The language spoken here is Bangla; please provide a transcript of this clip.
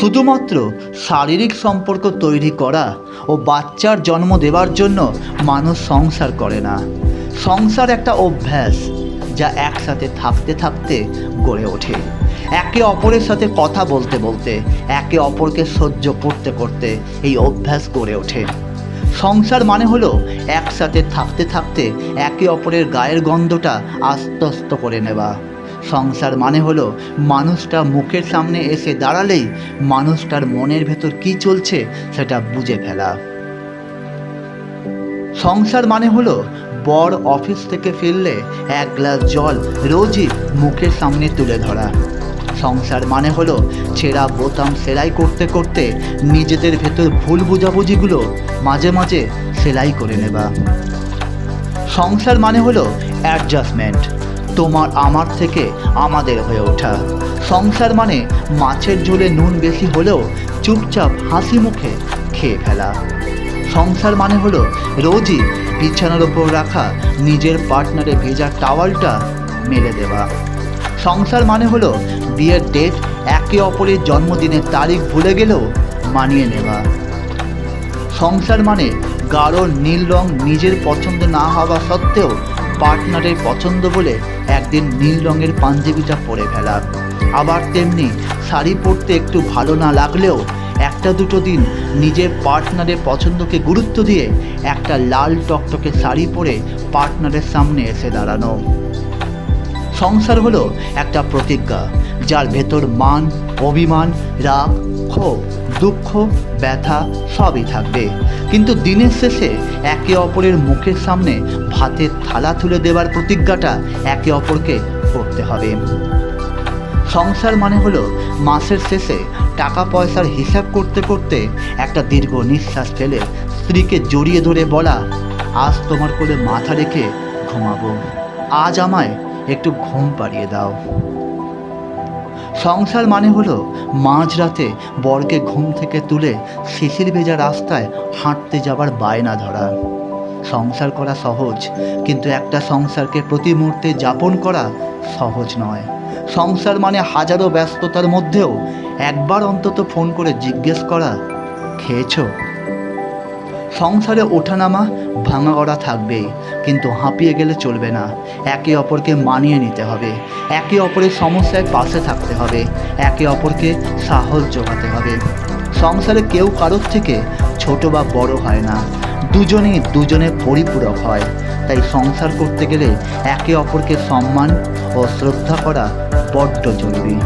শুধুমাত্র শারীরিক সম্পর্ক তৈরি করা ও বাচ্চার জন্ম দেওয়ার জন্য মানুষ সংসার করে না। সংসার একটা অভ্যাস যা একসাথে থাকতে থাকতে গড়ে ওঠে। একে অপরের সাথে কথা বলতে বলতে, একে অপরকে সহ্য করতে করতে এই অভ্যাস গড়ে ওঠে। সংসার মানে হলো একসাথে থাকতে থাকতে একে অপরের গায়ের গন্ধটা আস্তে আস্তে করে নেওয়া। সংসার মানে হলো মানুষটা মুখের সামনে এসে দাঁড়ালেই মানুষটার মনের ভেতর কি চলছে সেটা বুঝে ফেলা। সংসার মানে হলো বর অফিস থেকে ফিরলে এক গ্লাস জল রোজই মুখের সামনে তুলে ধরা। সংসার মানে হলো ছেঁড়া বোতাম সেলাই করতে করতে নিজেদের ভেতর ভুল বোঝাবুঝিগুলো মাঝে মাঝে সেলাই করে নেবা সংসার মানে হলো অ্যাডজাস্টমেন্ট তোমার আমার থেকে আমাদের হয়ে ওঠা। সংসার মানে মাছের ঝোলে নুন বেশি হলেও চুপচাপ হাসি মুখে খেয়ে ফেলা। সংসার মানে হলো রোজই বিছানার ওপর রাখা নিজের পার্টনারে ভেজা টাওয়ালটা মেলে দেওয়া। সংসার মানে হলো বিয়ের ডেট একে অপরের জন্মদিনের তারিখ ভুলে গেলেও মানিয়ে নেওয়া। সংসার মানে গাঢ় নীল রং নিজের পছন্দ না হওয়া সত্ত্বেও পার্টনারের পছন্দ বলে একদিন নীল রঙের পাঞ্জাবিটা পরে ফেলা আবার তেমনি শাড়ি পরতে একটু ভালো না লাগলেও একটা দুটো দিন নিজের পার্টনারের পছন্দকে গুরুত্ব দিয়ে একটা লাল টকটকে শাড়ি পরে পার্টনারের সামনে এসে দাঁড়ানো। সংসার হলো একটা প্রতিজ্ঞা, যার ভেতর মান, অভিমান, রাগ, ক্ষোভ, দুঃখ, ব্যথা সবই থাকবে। কিন্তু দিনের শেষে একে অপরের মুখের সামনে ভাতের থালা তুলে দেওয়ার প্রতিজ্ঞাটা একে অপরকে করতে হবে। সংসার মানে হলো মাসের শেষে টাকা পয়সার হিসাব করতে করতে একটা দীর্ঘ নিঃশ্বাস ফেলে স্ত্রীকে জড়িয়ে ধরে বলা, আজ তোমার কোলে মাথা রেখে ঘুমাবো। আজ আমায় একটু ঘুম পাড়িয়ে দাও। সংসার মানে হলো মাঝরাতে বরকে ঘুম থেকে তুলে শিশির ভেজা রাস্তায় হাঁটতে যাবার বায়না ধরা। সংসার করা সহজ, কিন্তু একটা সংসারকে প্রতি মুহূর্তে যাপন করা সহজ নয়। সংসার মানে হাজারো ব্যস্ততার মধ্যেও একবার অন্তত ফোন করে জিজ্ঞেস করা, খেয়েছো? সংসারে ওঠানামা, ভাঙা গড়া থাকবেই কিন্তু হাঁপিয়ে গেলে চলবে না। একে অপরকে মানিয়ে নিতে হবে। একে অপরের সমস্যায় পাশে থাকতে হবে। একে অপরকে সাহস জোগাতে হবে। সংসারে কেউ কারোর থেকে ছোট বা বড় হয় না। দুজনেই দুজনে পরিপূরক হয়। তাই সংসার করতে গেলে একে অপরকে সম্মান ও শ্রদ্ধা করা বড্ড জরুরি।